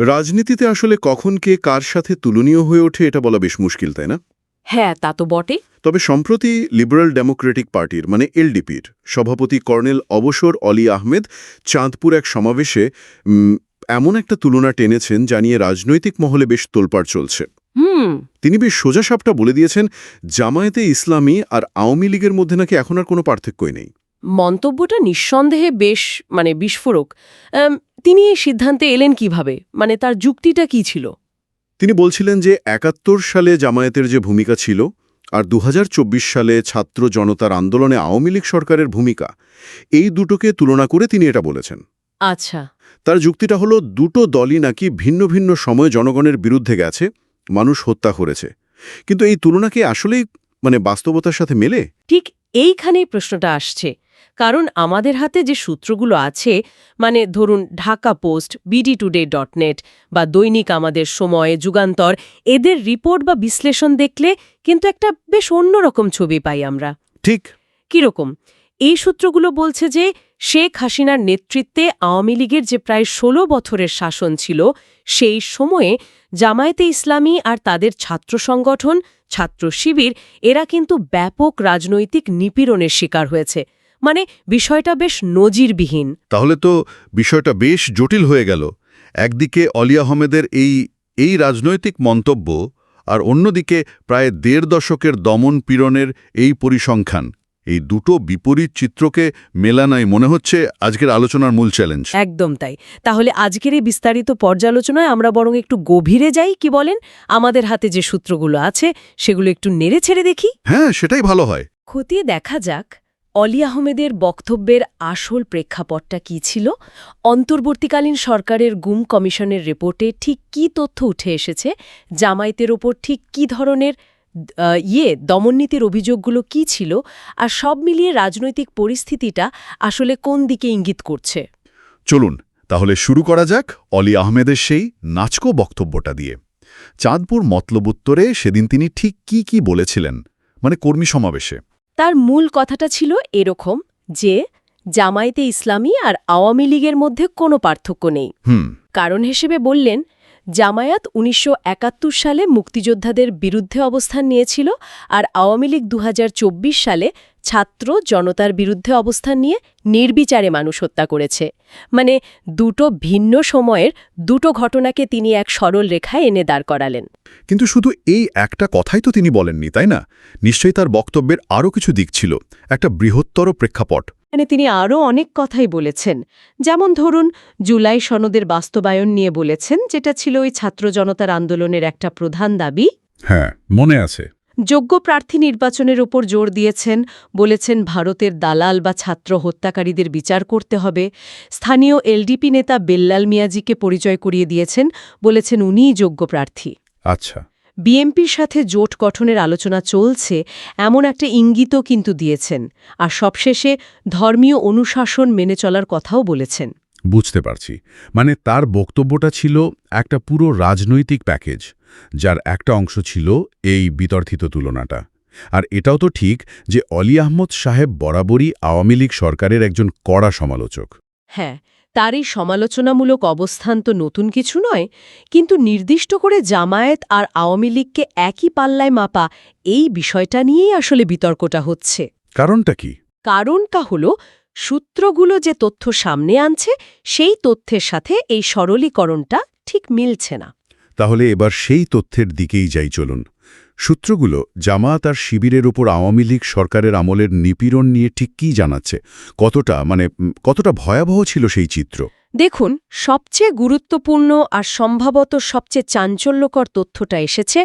রাজনীতিতে আসলে কখন কে কার সাথে তুলনীয় হয়ে ওঠে এটা বলা বেশ মুশকিল তাই না? হ্যাঁ তা তো বটে। তবে সম্প্রতি লিবারেল ডেমোক্রেটিক পার্টির মানে এলডিপির সভাপতি কর্নেল অবসর অলি আহমেদ চাঁদপুর এক সমাবেশে এমন একটা তুলনা টেনেছেন জানিয়ে রাজনৈতিক মহলে বেশ তোলপাড় চলছে। তিনি বেশ সোজাসাপটা বলে দিয়েছেন জামায়াতে ইসলামী আর আওয়ামী লীগের মধ্যে নাকি এখন আর কোনো পার্থক্যই নেই। মন্তব্যটা নিঃসন্দেহে বেশ মানে বিস্ফোরক। তিনি এই সিদ্ধান্তে এলেন কীভাবে? মানে তার যুক্তিটা কি ছিল? তিনি বলছিলেন যে একাত্তর সালে জামায়াতের যে ভূমিকা ছিল আর দু হাজার চব্বিশ সালে ছাত্র জনতার আন্দোলনে আওয়ামী লীগ সরকারের ভূমিকা এই দুটোকে তুলনা করে তিনি এটা বলেছেন। আচ্ছা। তার যুক্তিটা হলো দুটো দলই নাকি ভিন্ন ভিন্ন সময় জনগণের বিরুদ্ধে গেছে মানুষ হত্যা করেছে। কিন্তু এই তুলনাকে আসলেই মানে বাস্তবতার সাথে মেলে? ঠিক এইখানেই প্রশ্নটা আসছে। কারণ আমাদের হাতে যে সূত্রগুলো আছে মানে ধরুন Dhaka post BD today dot net বা দৈনিক আমাদের সময় যুগান্তর এদের রিপোর্ট বা বিশ্লেষণ দেখলে কিন্তু একটা বেশ অন্যরকম ছবি পাই আমরা। ঠিক। কীরকম? এই সূত্রগুলো বলছে যে শেখ হাসিনার নেতৃত্বে আওয়ামী লীগের যে প্রায় ১৬ বছরের শাসন ছিল সেই সময়ে জামায়াতে ইসলামী আর তাদের ছাত্র সংগঠন ছাত্র শিবির এরা কিন্তু ব্যাপক রাজনৈতিক নিপীড়নের শিকার হয়েছে। মানে বিষয়টা বেশ নজিরবিহীন। তাহলে তো বিষয়টা বেশ জটিল হয়ে গেল। একদিকে অলি আহমেদের এই এই রাজনৈতিক মন্তব্য আর অন্যদিকে প্রায় দেড় দশকের দমন পীড়নের এই পরিসংখ্যান। এই দুটো বিপরীত চিত্রকে মেলানাই মনে হচ্ছে আজকের আলোচনার মূল চ্যালেঞ্জ। একদম তাই। তাহলে আজকের এই বিস্তারিত পর্যালোচনায় আমরা বরং একটু গভীরে যাই কি বলেন? আমাদের হাতে যে সূত্রগুলো আছে সেগুলো একটু নেড়ে ছেড়ে দেখি। হ্যাঁ সেটাই ভালো হয়। খতিয়ে দেখা যাক। অলি আহমেদের বক্তব্যের আসল প্রেক্ষাপটটা কি ছিল? অন্তর্বর্তীকালীন সরকারের গুম কমিশনের রিপোর্টে ঠিক কি তথ্য উঠে এসেছে? জামায়াতের ওপর ঠিক কি ধরনের ইয়ে দমননীতির অভিযোগগুলো কি ছিল? আর সব মিলিয়ে রাজনৈতিক পরিস্থিতিটা আসলে কোন দিকে ইঙ্গিত করছে? চলুন, তাহলে শুরু করা যাক অলি আহমেদের সেই নাচকো বক্তব্যটা দিয়ে। চাঁদপুর মতলব উত্তরে সেদিন তিনি ঠিক কি কি বলেছিলেন মানে কর্মী সমাবেশে। তার মূল কথাটা ছিল এরকম যে জামায়াতে ইসলামী আর আওয়ামী লীগের মধ্যে কোনো পার্থক্য নেই। কারণ হিসেবে বললেন জামায়াত উনিশশো একাত্তর সালে মুক্তিযোদ্ধাদের বিরুদ্ধে অবস্থান নিয়েছিল আর আওয়ামী লীগ দু হাজার চব্বিশ সালে ছাত্র জনতার বিরুদ্ধে অবস্থান নিয়ে নির্বিচারে মানুষ হত্যা করেছে। মানে দুটো ভিন্ন সময়ের দুটো ঘটনাকে তিনি এক সরল রেখায় এনে দাঁড় করালেন। কিন্তু শুধু এই একটা কথাই তো তিনি বলেননি তাই না? নিশ্চয়ই তার বক্তব্যের আরও কিছু দিক ছিল একটা বৃহত্তর প্রেক্ষাপট। মানে তিনি আরও অনেক কথাই বলেছেন। যেমন ধরুন জুলাই সনদের বাস্তবায়ন নিয়ে বলেছেন যেটা ছিল ওই ছাত্র জনতার আন্দোলনের একটা প্রধান দাবি। হ্যাঁ মনে আছে। যোগ্য প্রার্থী নির্বাচনের ওপর জোর দিয়েছেন বলেছেন ভারতের দালাল বা ছাত্র হত্যাকারীদের বিচার করতে হবে। স্থানীয় এলডিপি নেতা বেল্লাল মিয়াজিকে পরিচয় করিয়ে দিয়েছেন বলেছেন উনিই যোগ্য প্রার্থী। আচ্ছা। বিএমপির সাথে জোট গঠনের আলোচনা চলছে এমন একটা ইঙ্গিতও কিন্তু দিয়েছেন। আর সবশেষে ধর্মীয় অনুশাসন মেনে চলার কথাও বলেছেন। বুঝতে পারছি। মানে তার বক্তব্যটা ছিল একটা পুরো রাজনৈতিক প্যাকেজ। যার একটা অংশ ছিল এই বিতর্কিত তুলনাটা। আর এটাও তো ঠিক যে অলি আহমদ সাহেব বরাবরই আওয়ামী লীগ সরকারের একজন কড়া সমালোচক। হ্যাঁ তার এই সমালোচনামূলক অবস্থান তো নতুন কিছু নয় কিন্তু নির্দিষ্ট করে জামায়াত আর আওয়ামী লীগকে একই পাল্লায় মাপা এই বিষয়টা নিয়েই আসলে বিতর্কটা হচ্ছে। কারণটা কি? কারণটা হল সূত্রগুলো যে তথ্য সামনে আনছে সেই তথ্যের সাথে এই সরলীকরণটা ঠিক মিলছে না। তাহলে এবার সেই তথ্যের দিকেই যাই চলুন। সূত্রগুলো জামায়াত আর শিবিরের উপর আওয়ামী লীগ সরকারের আমলের নিপীড়ন নিয়ে ঠিক কী জানাচ্ছে? কতটা মানে কতটা ভয়াবহ ছিল সেই চিত্র? দেখুন, সবচেয়ে গুরুত্বপূর্ণ আর সম্ভবত সবচেয়ে চাঞ্চল্যকর তথ্যটা এসেছে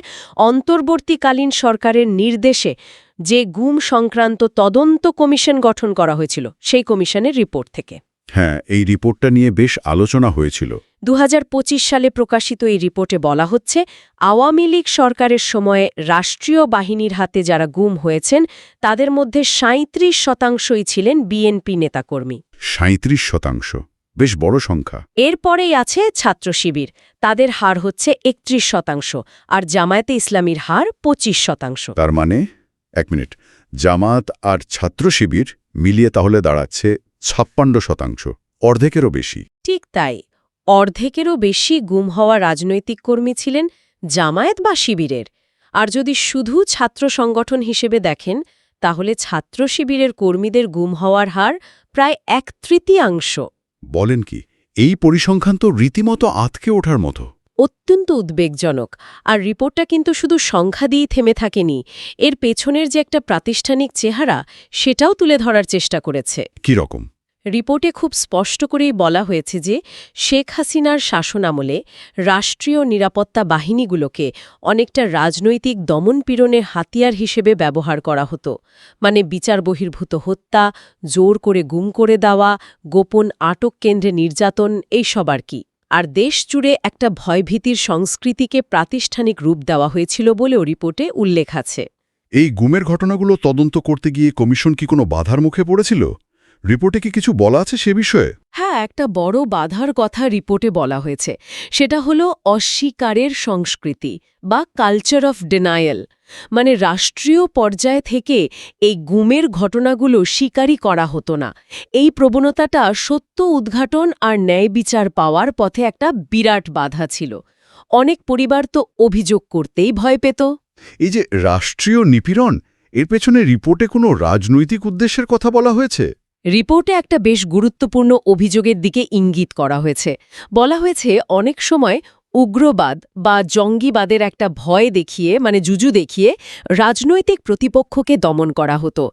অন্তর্বর্তীকালীন সরকারের নির্দেশে যে গুম সংক্রান্ত তদন্ত কমিশন গঠন করা হয়েছিল, সেই কমিশনের রিপোর্ট থেকে। হ্যাঁ এই রিপোর্টটা নিয়ে বেশ আলোচনা হয়েছিল। দু হাজার পঁচিশ সালে প্রকাশিত এই রিপোর্টে বলা হচ্ছে আওয়ামী লীগ সরকারের সময়ে রাষ্ট্রীয় বাহিনীর হাতে যারা গুম হয়েছেন তাদের মধ্যে সাঁত্রিশ শতাংশই ছিলেন বিএনপি নেতাকর্মী। সাঁত্রিশ শতাংশ? বেশ বড় সংখ্যা। এরপরেই আছে ছাত্র শিবির। তাদের হার হচ্ছে একত্রিশ শতাংশ আর জামায়াতে ইসলামীর হার ২৫ শতাংশ। তার মানে এক মিনিট জামাত আর ছাত্র শিবির মিলিয়ে তাহলে দাঁড়াচ্ছে ছাপ্পান্ন শতাংশ অর্ধেকেরও বেশি। ঠিক তাই অর্ধেকেরও বেশি গুম হওয়া রাজনৈতিক কর্মী ছিলেন জামায়াত বা শিবিরের। আর যদি শুধু ছাত্র সংগঠন হিসেবে দেখেন তাহলে ছাত্র শিবিরের কর্মীদের গুম হওয়ার হার প্রায় এক তৃতীয়াংশ। বলেন কি এই পরিসংখ্যান তো রীতিমতো আতকে ওঠার মতো। অত্যন্ত উদ্বেগজনক। আর রিপোর্টটা কিন্তু শুধু সংখ্যা দিয়েই থেমে থাকেনি এর পেছনের যে একটা প্রাতিষ্ঠানিক চেহারা সেটাও তুলে ধরার চেষ্টা করেছে। কি রকম? রিপোর্টে খুব স্পষ্ট করেই বলা হয়েছে যে শেখ হাসিনার শাসনামলে রাষ্ট্রীয় নিরাপত্তা বাহিনীগুলোকে অনেকটা রাজনৈতিক দমনপীড়নের হাতিয়ার হিসেবে ব্যবহার করা হতো। মানে বিচার বহির্ভূত হত্যা জোর করে গুম করে দেওয়া গোপন আটক কেন্দ্রে নির্যাতন এইসব আর কি। আর দেশ জুড়ে একটা ভয়ভীতির সংস্কৃতিকে প্রাতিষ্ঠানিক রূপ দেওয়া হয়েছিল বলেও রিপোর্টে উল্লেখ আছে। এই গুমের ঘটনাগুলো তদন্ত করতে গিয়ে কমিশন কি কোনো বাধার মুখে পড়েছিল? রিপোর্টে কি কিছু বলা আছে সে বিষয়ে? হ্যাঁ একটা বড় বাধার কথা রিপোর্টে বলা হয়েছে। সেটা হলো অস্বীকারের সংস্কৃতি বা কালচার অফ ডিনায়েল মানে রাষ্ট্রীয় পর্যায় থেকে এই গুমের ঘটনাগুলো স্বীকারই করা হতো না। এই প্রবণতাটা সত্য উদ্ঘাটন আর ন্যায় বিচার পাওয়ার পথে একটা বিরাট বাধা ছিল। অনেক পরিবার তো অভিযোগ করতেই ভয় পেত। এই যে রাষ্ট্রীয় নিপীড়ন এর পেছনে রিপোর্টে কোনো রাজনৈতিক উদ্দেশ্যের কথা বলা হয়েছে? রিপোর্টে একটা বেশ গুরুত্বপূর্ণ অভিযোগের দিকে ইঙ্গিত করা হয়েছে। বলা হয়েছে অনেক সময় উগ্রবাদ বা জঙ্গিবাদের একটা ভয় দেখিয়ে মানে জুজু দেখিয়ে রাজনৈতিক প্রতিপক্ষকে দমন করা হতো।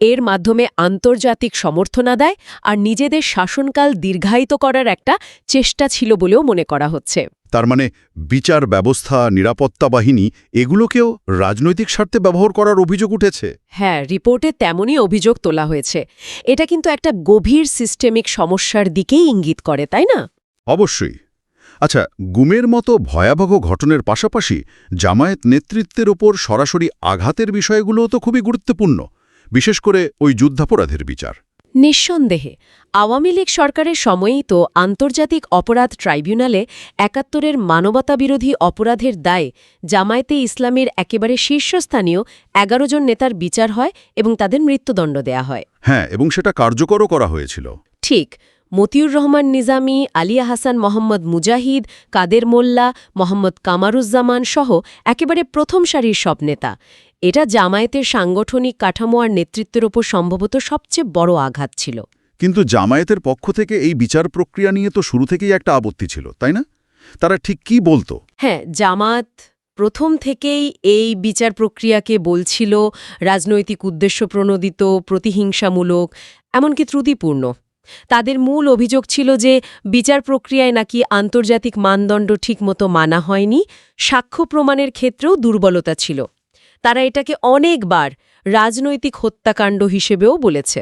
এর মাধ্যমে আন্তর্জাতিক সমর্থনা দেয় আর নিজেদের শাসনকাল দীর্ঘায়িত করার একটা চেষ্টা ছিল বলেও মনে করা হচ্ছে। তার মানে বিচার ব্যবস্থা নিরাপত্তা বাহিনী এগুলোকেও রাজনৈতিক স্বার্থে ব্যবহার করার অভিযোগ উঠেছে? হ্যাঁ রিপোর্টে তেমনই অভিযোগ তোলা হয়েছে। এটা কিন্তু একটা গভীর সিস্টেমিক সমস্যার দিকেই ইঙ্গিত করে তাই না? অবশ্যই। আচ্ছা গুমের মতো ভয়াবহ ঘটনার পাশাপাশি জামায়াত নেতৃত্বের ওপর সরাসরি আঘাতের বিষয়গুলোও তো খুবই গুরুত্বপূর্ণ বিশেষ করে ওই যুদ্ধাপরাধের বিচার। নিঃসন্দেহে আওয়ামী লীগ সরকারের সময়েই তো আন্তর্জাতিক অপরাধ ট্রাইব্যুনালে একাত্তরের মানবতাবিরোধী অপরাধের দায়ে জামায়াতে ইসলামের একেবারে শীর্ষস্থানীয় এগারো জন নেতার বিচার হয় এবং তাদের মৃত্যুদণ্ড দেয়া হয়। হ্যাঁ এবং সেটা কার্যকরও করা হয়েছিল। ঠিক মতিউর রহমান নিজামী আলিয়া হাসান মোহাম্মদ মুজাহিদ কাদের মোল্লা মোহাম্মদ কামারুজ্জামান সহ একেবারে প্রথম সারির সব নেতা। এটা জামায়াতের সাংগঠনিক কাঠামো আর নেতৃত্বের ওপর সম্ভবত সবচেয়ে বড় আঘাত ছিল। কিন্তু জামায়াতের পক্ষ থেকে এই বিচার প্রক্রিয়া নিয়ে তো শুরু থেকেই একটা আপত্তি ছিল তাই না? তারা ঠিক কি বলতো? হ্যাঁ জামাত প্রথম থেকেই এই বিচার প্রক্রিয়াকে বলছিল রাজনৈতিক উদ্দেশ্য প্রণোদিত প্রতিহিংসামূলক এমনকি ত্রুটিপূর্ণ। তাদের মূল অভিযোগ ছিল যে বিচার প্রক্রিয়ায় নাকি আন্তর্জাতিক মানদণ্ড ঠিকমতো মানা হয়নি, সাক্ষ্য প্রমাণের ক্ষেত্রেও দুর্বলতা ছিল। তারা এটাকে অনেকবার রাজনৈতিক হত্যাকাণ্ড হিসেবেও বলেছে।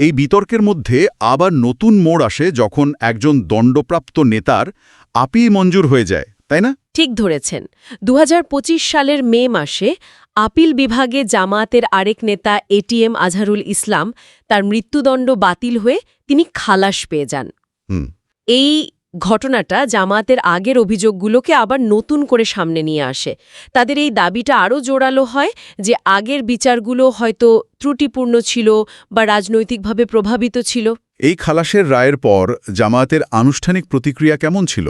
এই বিতর্কের মধ্যে আবার নতুন মোড় আসে যখন একজন দণ্ডপ্রাপ্ত নেতার আপি মঞ্জুর হয়ে যায়, তাই না? ঠিক ধরেছেন। দু হাজার পঁচিশ সালের মে মাসে আপিল বিভাগে জামায়াতের আরেক নেতা এটিএম আজহারুল ইসলাম তার মৃত্যুদণ্ড বাতিল হয়ে তিনি খালাস পেয়ে যান। হুম। এই ঘটনাটা জামাতের আগের অভিযোগগুলোকে আবার নতুন করে সামনে নিয়ে আসে। তাদের এই দাবিটা আরও জোরালো হয় যে আগের বিচারগুলো হয়তো ত্রুটিপূর্ণ ছিল বা রাজনৈতিকভাবে প্রভাবিত ছিল। এই খালাসের রায়ের পর জামায়াতের আনুষ্ঠানিক প্রতিক্রিয়া কেমন ছিল?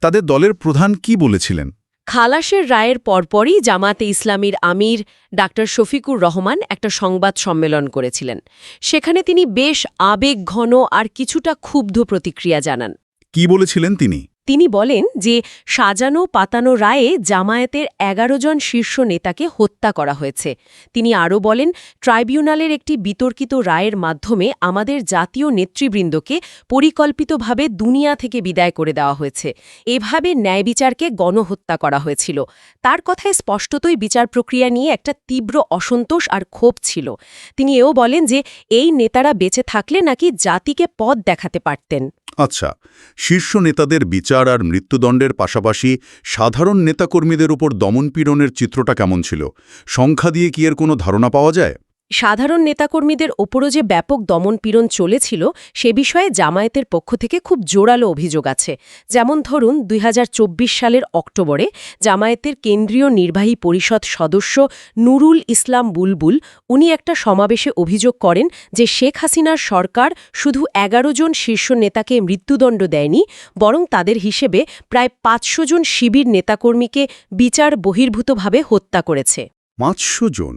তাদের দলের প্রধান কি বলেছিলেন? খালাসের রায়ের পরপরই জামাতে ইসলামীর আমির ডাক্তার শফিকুর রহমান একটা সংবাদ সম্মেলন করেছিলেন। সেখানে তিনি বেশ আবেগঘন আর কিছুটা ক্ষুব্ধ প্রতিক্রিয়া জানান। কি বলেছিলেন তিনি? তিনি বলেন যে সাজানো পাতানো রায়ে জামায়াতের এগারো জন শীর্ষ নেতাকে হত্যা করা হয়েছে। তিনি আরও বলেন, ট্রাইব্যুনালের একটি বিতর্কিত রায়ের মাধ্যমে আমাদের জাতীয় নেতৃবৃন্দকে পরিকল্পিতভাবে দুনিয়া থেকে বিদায় করে দেওয়া হয়েছে। এভাবে ন্যায় বিচারকে গণহত্যা করা হয়েছিল। তার কথায় স্পষ্টতই বিচার প্রক্রিয়া নিয়ে একটা তীব্র অসন্তোষ আর ক্ষোভ ছিল। তিনি এও বলেন যে, এই নেতারা বেঁচে থাকলে নাকি জাতিকে পথ দেখাতে পারতেন। আচ্ছা শীর্ষ নেতাদের বিচার আর মৃত্যুদণ্ডের পাশাপাশি সাধারণ নেতাকর্মীদের উপর দমনপীড়নের চিত্রটা কেমন ছিল? সংখ্যা দিয়ে কি এর কোনো ধারণা পাওয়া যায়? সাধারণ নেতাকর্মীদের ওপরও যে ব্যাপক দমনপীড়ন চলেছিল, সে বিষয়ে জামায়াতের পক্ষ থেকে খুব জোরালো অভিযোগ আছে। যেমন ধরুন, দুই হাজার চব্বিশ সালের অক্টোবরে জামায়াতের কেন্দ্রীয় নির্বাহী পরিষদ সদস্য নুরুল ইসলাম বুলবুল, উনি একটা সমাবেশে অভিযোগ করেন যে শেখ হাসিনার সরকার শুধু এগারো জন শীর্ষ নেতাকে মৃত্যুদণ্ড দেয়নি, বরং তাদের হিসেবে প্রায় পাঁচশো জন শিবির নেতাকর্মীকে বিচার বহির্ভূতভাবে হত্যা করেছে। পাঁচশো জন?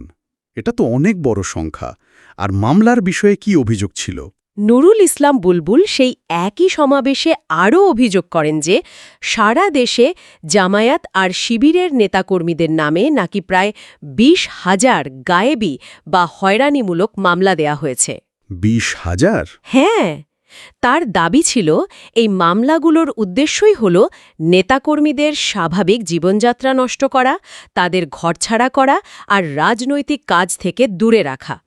এটা তো অনেক বড় সংখ্যা। আর মামলার বিষয়ে কি অভিযোগ ছিল? নুরুল ইসলাম বুলবুল সেই একই সমাবেশে আরও অভিযোগ করেন যে সারা দেশে জামায়াত আর শিবিরের নেতাকর্মীদের নামে নাকি প্রায় বিশ হাজার গায়েবি বা হয়রানিমূলক মামলা দেয়া হয়েছে। বিশ হাজার? হ্যাঁ। তার দাবি ছিল, এই মামলাগুলোর উদ্দেশ্যই হল নেতাকর্মীদের স্বাভাবিক জীবনযাত্রা নষ্ট করা, তাদের ঘরছাড়া করা আর রাজনৈতিক কাজ থেকে দূরে রাখা।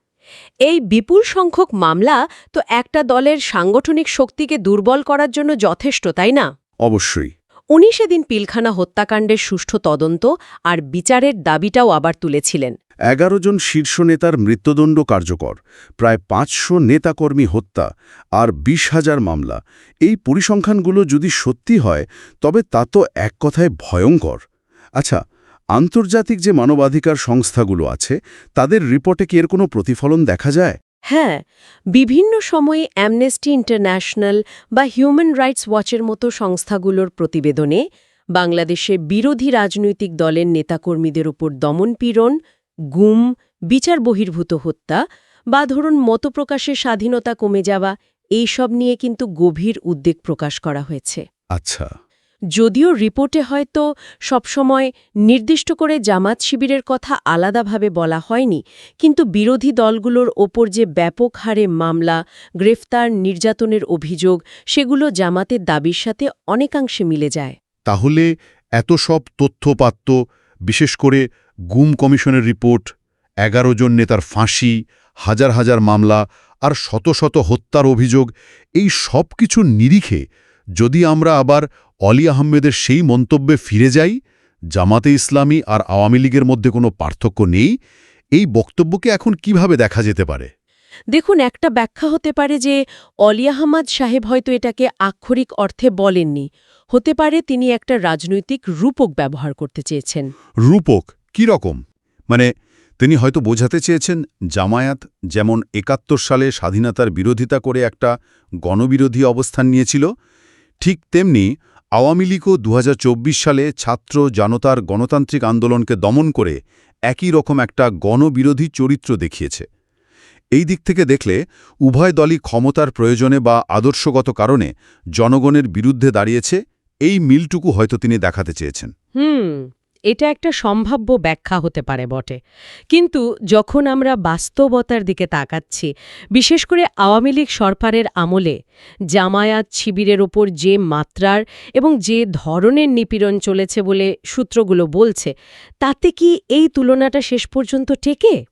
এই বিপুল সংখ্যক মামলা তো একটা দলের সাংগঠনিক শক্তিকে দুর্বল করার জন্য যথেষ্ট, তাই না? অবশ্যই। উনি সেদিন পিলখানা হত্যাকাণ্ডের সুষ্ঠু তদন্ত আর বিচারের দাবিটাও আবার তুলেছিলেন। এগারো জন শীর্ষ নেতার মৃত্যুদণ্ড কার্যকর, প্রায় পাঁচশো নেতাকর্মী হত্যা আর বিশ হাজার মামলা। এই পরিসংখ্যানগুলো যদি সত্যি হয়, তবে তা তো এক কথায় ভয়ঙ্কর। আচ্ছা আন্তর্জাতিক যে মানবাধিকার সংস্থাগুলো আছে, তাদের রিপোর্টে কি এর কোনো প্রতিফলন দেখা যায়? হ্যাঁ বিভিন্ন সময়ে অ্যামনেস্টি ইন্টারন্যাশনাল বা হিউম্যান রাইটস ওয়াচের মতো সংস্থাগুলোর প্রতিবেদনে বাংলাদেশে বিরোধী রাজনৈতিক দলের নেতাকর্মীদের উপর দমনপীড়ন, গুম, বিচার বহির্ভূত হত্যা বা ধরুন মতপ্রকাশের স্বাধীনতা কমে যাওয়া, এইসব নিয়ে কিন্তু গভীর উদ্বেগ প্রকাশ করা হয়েছে। আচ্ছা। যদিও রিপোর্টে হয়তো সবসময় নির্দিষ্ট করে জামাত শিবিরের কথা আলাদাভাবে বলা হয়নি, কিন্তু বিরোধী দলগুলোর ওপর যে ব্যাপক হারে মামলা, গ্রেফতার, নির্যাতনের অভিযোগ, সেগুলো জামাতের দাবির সাথে অনেকাংশে মিলে যায়। তাহলে এত সব তথ্যপাত্য বিশেষ করে গুম কমিশনের রিপোর্ট, এগারো জন নেতার ফাঁসি, হাজার হাজার মামলা আর শত শত হত্যার অভিযোগ, এই সব কিছুর নিরিখে যদি আমরা আবার অলি আহমেদের সেই মন্তব্যে ফিরে যাই জামাতে ইসলামী আর আওয়ামী লীগের মধ্যে কোনো পার্থক্য নেই এই বক্তব্যকে এখন কীভাবে দেখা যেতে পারে? দেখুন একটা ব্যাখ্যা হতে পারে যে অলি আহমদ সাহেব হয়তো এটাকে আক্ষরিক অর্থে বলেননি। হতে পারে তিনি একটা রাজনৈতিক রূপক ব্যবহার করতে চেয়েছেন। রূপক? কি রকম? মানে তিনি হয়তো বোঝাতে চেয়েছেন জামায়াত যেমন একাত্তর সালে স্বাধীনতার বিরোধিতা করে একটা গণবিরোধী অবস্থান নিয়েছিল ঠিক তেমনি আওয়ামী লীগও দু হাজার চব্বিশ সালে ছাত্র জনতার গণতান্ত্রিক আন্দোলনকে দমন করে একই রকম একটা গণবিরোধী চরিত্র দেখিয়েছে। এই দিক থেকে দেখলে উভয় দলই ক্ষমতার প্রয়োজনে বা আদর্শগত কারণে জনগণের বিরুদ্ধে দাঁড়িয়েছে, এই মিলটুকু হয়তো তিনি দেখাতে চেয়েছেন। হুম। এটা একটা সম্ভাব্য ব্যাখ্যা হতে পারে বটে। কিন্তু যখন আমরা বাস্তবতার দিকে তাকাচ্ছি বিশেষ করে আওয়ামী লীগ সরকারের আমলে জামায়াত শিবিরের ওপর যে মাত্রার এবং যে ধরনের নিপীড়ন চলেছে বলে সূত্রগুলো বলছে তাতে কি এই তুলনাটা শেষ পর্যন্ত টেকে?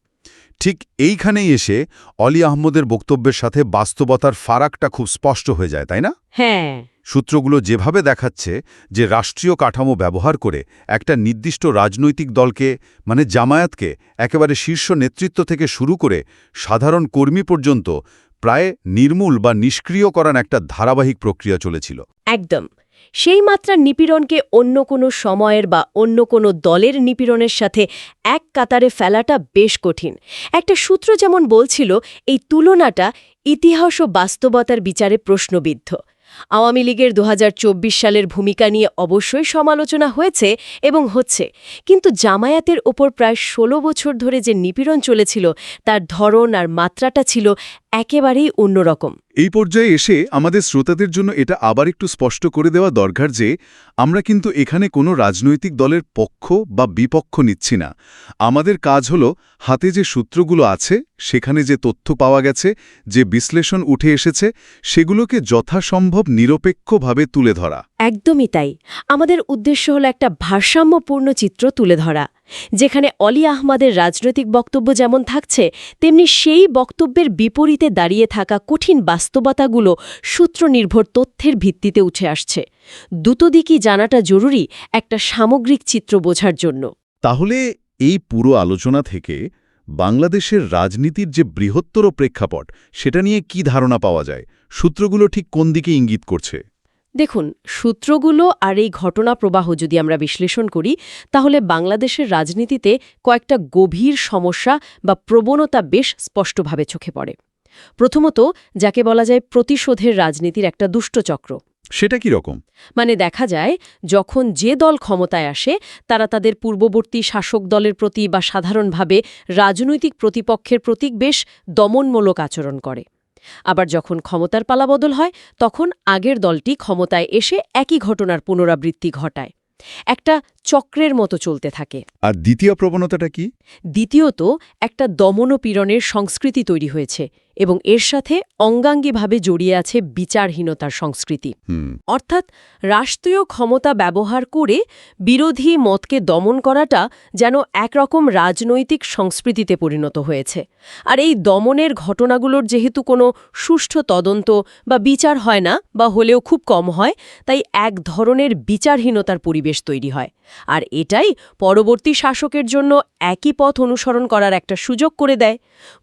ঠিক এইখানেই এসে অলি আহমদের বক্তব্যের সাথে বাস্তবতার ফারাকটা খুব স্পষ্ট হয়ে যায় তাই না? হ্যাঁ। সূত্রগুলো যেভাবে দেখাচ্ছে যে রাষ্ট্রীয় কাঠামো ব্যবহার করে একটা নির্দিষ্ট রাজনৈতিক দলকে মানে জামায়াতকে, একেবারে শীর্ষ নেতৃত্ব থেকে শুরু করে সাধারণ কর্মী পর্যন্ত প্রায় নির্মূল বা নিষ্ক্রিয় করার একটা ধারাবাহিক প্রক্রিয়া চলেছিল। একদম। সেই মাত্রার নিপীড়নকে অন্য কোনো সময়ের বা অন্য কোনো দলের নিপীড়নের সাথে এক কাতারে ফেলাটা বেশ কঠিন। একটা সূত্র যেমন বলছিল, এই তুলনাটা ইতিহাস ও বাস্তবতার বিচারে প্রশ্নবিদ্ধ। আওয়ামী লীগের দুহাজার চব্বিশ সালের ভূমিকা নিয়ে অবশ্যই সমালোচনা হয়েছে এবং হচ্ছে। কিন্তু জামায়াতের ওপর প্রায় ১৬ বছর ধরে যে নিপীড়ন চলেছিল, তার ধরন আর মাত্রাটা ছিল একেবারেই অন্যরকম। এই পর্যায়ে এসে আমাদের শ্রোতাদের জন্য এটা আবার একটু স্পষ্ট করে দেওয়া দরকার যে, আমরা কিন্তু এখানে কোনো রাজনৈতিক দলের পক্ষ বা বিপক্ষ নিচ্ছি না। আমাদের কাজ হলো, হাতে যে সূত্রগুলো আছে, সেখানে যে তথ্য পাওয়া গেছে, যে বিশ্লেষণ উঠে এসেছে, সেগুলোকে যথাসম্ভব নিরপেক্ষভাবে তুলে ধরা। একদমই তাই। আমাদের উদ্দেশ্য হলো একটা ভারসাম্যপূর্ণ চিত্র তুলে ধরা। যেখানে অলি আহমদের রাজনৈতিক বক্তব্য যেমন থাকছে, তেমনি সেই বক্তব্যের বিপরীতে দাঁড়িয়ে থাকা কঠিন বাস্তবতাগুলো সূত্রনির্ভর তথ্যের ভিত্তিতে উঠে আসছে। দুটো দিকই জানাটা জরুরি একটা সামগ্রিক চিত্র বোঝার জন্য। তাহলে এই পুরো আলোচনা থেকে বাংলাদেশের রাজনীতির যে বৃহত্তর প্রেক্ষাপট, সেটা নিয়ে কি ধারণা পাওয়া যায়? সূত্রগুলো ঠিক কোন দিকে ইঙ্গিত করছে? দেখুন সূত্রগুলো আর এই ঘটনা প্রবাহ যদি আমরা বিশ্লেষণ করি তাহলে বাংলাদেশের রাজনীতিতে কয়েকটা গভীর সমস্যা বা প্রবণতা বেশ স্পষ্টভাবে চোখে পড়ে। প্রথমত যাকে বলা যায় প্রতিশোধের রাজনীতির একটা দুষ্টচক্র সেটা কি রকম? মানে দেখা যায় যখন যে দল ক্ষমতায় আসে তারা তাদের পূর্ববর্তী শাসক দলের প্রতি বা সাধারণভাবে রাজনৈতিক প্রতিপক্ষের প্রতি বেশ দমনমূলক আচরণ করে। আবার যখন ক্ষমতার পালাবদল হয় তখন আগের দলটি ক্ষমতায় এসে একই ঘটনার পুনরাবৃত্তি ঘটায়। একটা চক্রের মতো চলতে থাকে। আর দ্বিতীয় প্রবণতাটা কি? দ্বিতীয়ত একটা দমনপীড়নের সংস্কৃতি তৈরি হয়েছে। এবং এর সাথে অঙ্গাঙ্গিভাবে জড়িয়ে আছে বিচারহীনতার সংস্কৃতি। অর্থাৎ রাষ্ট্রীয় ক্ষমতা ব্যবহার করে বিরোধী মতকে দমন করাটা যেন একরকম রাজনৈতিক সংস্কৃতিতে পরিণত হয়েছে। আর এই দমনের ঘটনাগুলোর যেহেতু কোনো সুষ্ঠু তদন্ত বা বিচার হয় না বা হলেও খুব কম হয় তাই এক ধরনের বিচারহীনতার পরিবেশ তৈরি হয়। আর এটাই পরবর্তী শাসকের জন্য একই পথ অনুসরণ করার একটা সুযোগ করে দেয়।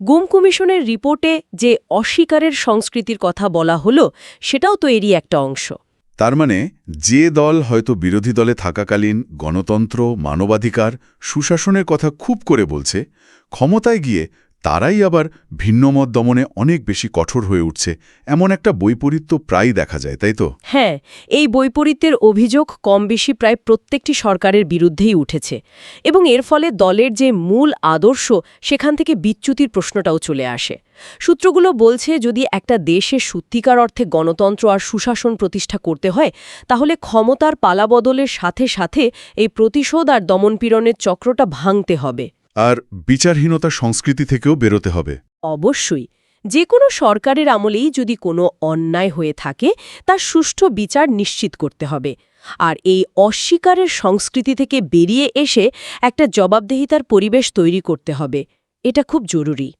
গুম কমিশনের রিপোর্টে যে অস্বীকারের সংস্কৃতির কথা বলা হলো, সেটাও তো এরই একটা অংশ। তার মানে যে দল হয়তো বিরোধী দলে থাকাকালীন গণতন্ত্র, মানবাধিকার, সুশাসনের কথা খুব করে বলছে, ক্ষমতায় গিয়ে তারাই আবার ভিন্নমত দমনে অনেক বেশি কঠোর হয়ে উঠছে। এমন একটা বৈপরীত্য প্রায়ই দেখা যায়, তাই তো? হ্যাঁ এই বৈপরীত্যের অভিযোগ কম বেশি প্রায় প্রত্যেকটি সরকারের বিরুদ্ধেই উঠেছে এবং এর ফলে দলের যে মূল আদর্শ, সেখান থেকে বিচ্যুতির প্রশ্নটাও চলে আসে। সূত্রগুলো বলছে, যদি একটা দেশে সত্যিকার অর্থে গণতন্ত্র আর সুশাসন প্রতিষ্ঠা করতে হয়, তাহলে ক্ষমতার পালাবদলের সাথে সাথে এই প্রতিশোধ আর দমনপীড়নের চক্রটা ভাঙতে হবে। আর বিচারহীনতা সংস্কৃতি থেকেও বেরোতে হবে। অবশ্যই। যে কোনো সরকারের আমলেই যদি কোনো অন্যায় হয়ে থাকে তার সুষ্ঠু বিচার নিশ্চিত করতে হবে। আর এই অস্বীকারের সংস্কৃতি থেকে বেরিয়ে এসে একটা জবাবদেহিতার পরিবেশ তৈরি করতে হবে। এটা খুব জরুরি।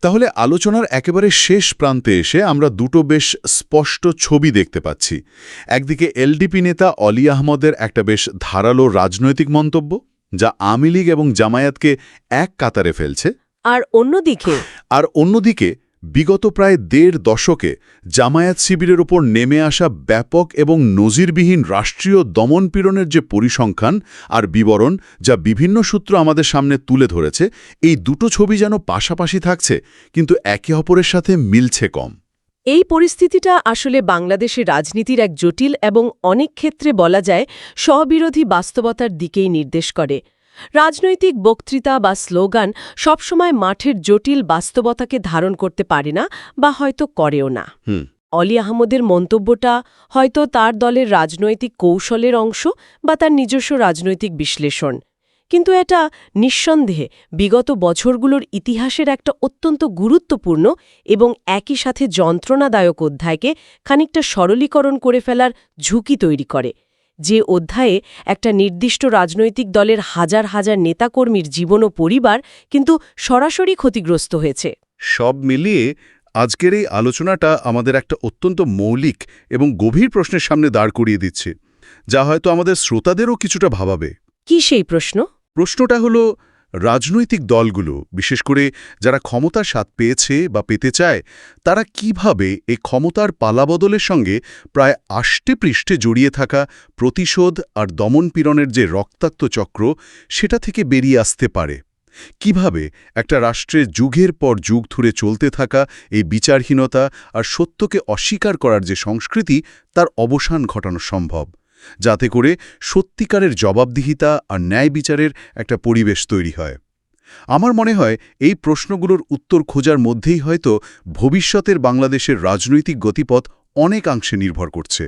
তাহলে আলোচনার একেবারে শেষ প্রান্তে এসে আমরা দুটো বেশ স্পষ্ট ছবি দেখতে পাচ্ছি। একদিকে এলডিপি নেতা অলি আহমদের একটা বেশ ধারালো রাজনৈতিক মন্তব্য। যা আওয়ামী লীগ এবং জামায়াতকে এক কাতারে ফেলছে। আর অন্যদিকে আর অন্যদিকে বিগত প্রায় দেড় দশকে জামায়াত শিবিরের ওপর নেমে আসা ব্যাপক এবং নজিরবিহীন রাষ্ট্রীয় দমনপীড়নের যে পরিসংখ্যান আর বিবরণ যা বিভিন্ন সূত্র আমাদের সামনে তুলে ধরেছে এই দুটো ছবি যেন পাশাপাশি থাকছে কিন্তু একে অপরের সাথে মিলছে কম। এই পরিস্থিতিটা আসলে বাংলাদেশের রাজনীতির এক জটিল এবং অনেক ক্ষেত্রে বলা যায় স্ববিরোধী বাস্তবতার দিকেই নির্দেশ করে। রাজনৈতিক বক্তৃতা বা স্লোগান সবসময় মাঠের জটিল বাস্তবতাকে ধারণ করতে পারে না বা হয়তো করেও না। অলি আহমদের মন্তব্যটা হয়তো তার দলের রাজনৈতিক কৌশলের অংশ বা তার নিজস্ব রাজনৈতিক বিশ্লেষণ। কিন্তু এটা নিঃসন্দেহে বিগত বছরগুলোর ইতিহাসের একটা অত্যন্ত গুরুত্বপূর্ণ এবং একই সাথে যন্ত্রণাদায়ক অধ্যায়কে খানিকটা সরলীকরণ করে ফেলার ঝুঁকি তৈরি করে, যে অধ্যায়ে একটা নির্দিষ্ট রাজনৈতিক দলের হাজার হাজার নেতাকর্মীর জীবন ও পরিবার কিন্তু সরাসরি ক্ষতিগ্রস্ত হয়েছে। সব মিলিয়ে আজকের এই আলোচনাটা আমাদের একটা অত্যন্ত মৌলিক এবং গভীর প্রশ্নের সামনে দাঁড় করিয়ে দিচ্ছে, যা হয়তো আমাদের শ্রোতাদেরও কিছুটা ভাবাবে। কি সেই প্রশ্ন? প্রশ্নটা হলো, রাজনৈতিক দলগুলো, বিশেষ করে যারা ক্ষমতার স্বাদ পেয়েছে বা পেতে চায়, তারা কীভাবে এই ক্ষমতার পালাবদলের সঙ্গে প্রায় আষ্টে পৃষ্ঠে জড়িয়ে থাকা প্রতিশোধ আর দমনপীড়নের যে রক্তাক্ত চক্র, সেটা থেকে বেরিয়ে আসতে পারে? কীভাবে একটা রাষ্ট্রের যুগের পর যুগ ধরে চলতে থাকা এই বিচারহীনতা আর সত্যকে অস্বীকার করার যে সংস্কৃতি, তার অবসান ঘটানো সম্ভব? যাতে করে সত্যিকারের জবাবদিহিতা আর ন্যায় বিচারের একটা পরিবেশ তৈরি হয়। আমার মনে হয় এই প্রশ্নগুলোর উত্তর খোঁজার মধ্যেই হয়তো ভবিষ্যতের বাংলাদেশের রাজনৈতিক গতিপথ অনেকাংশে নির্ভর করছে।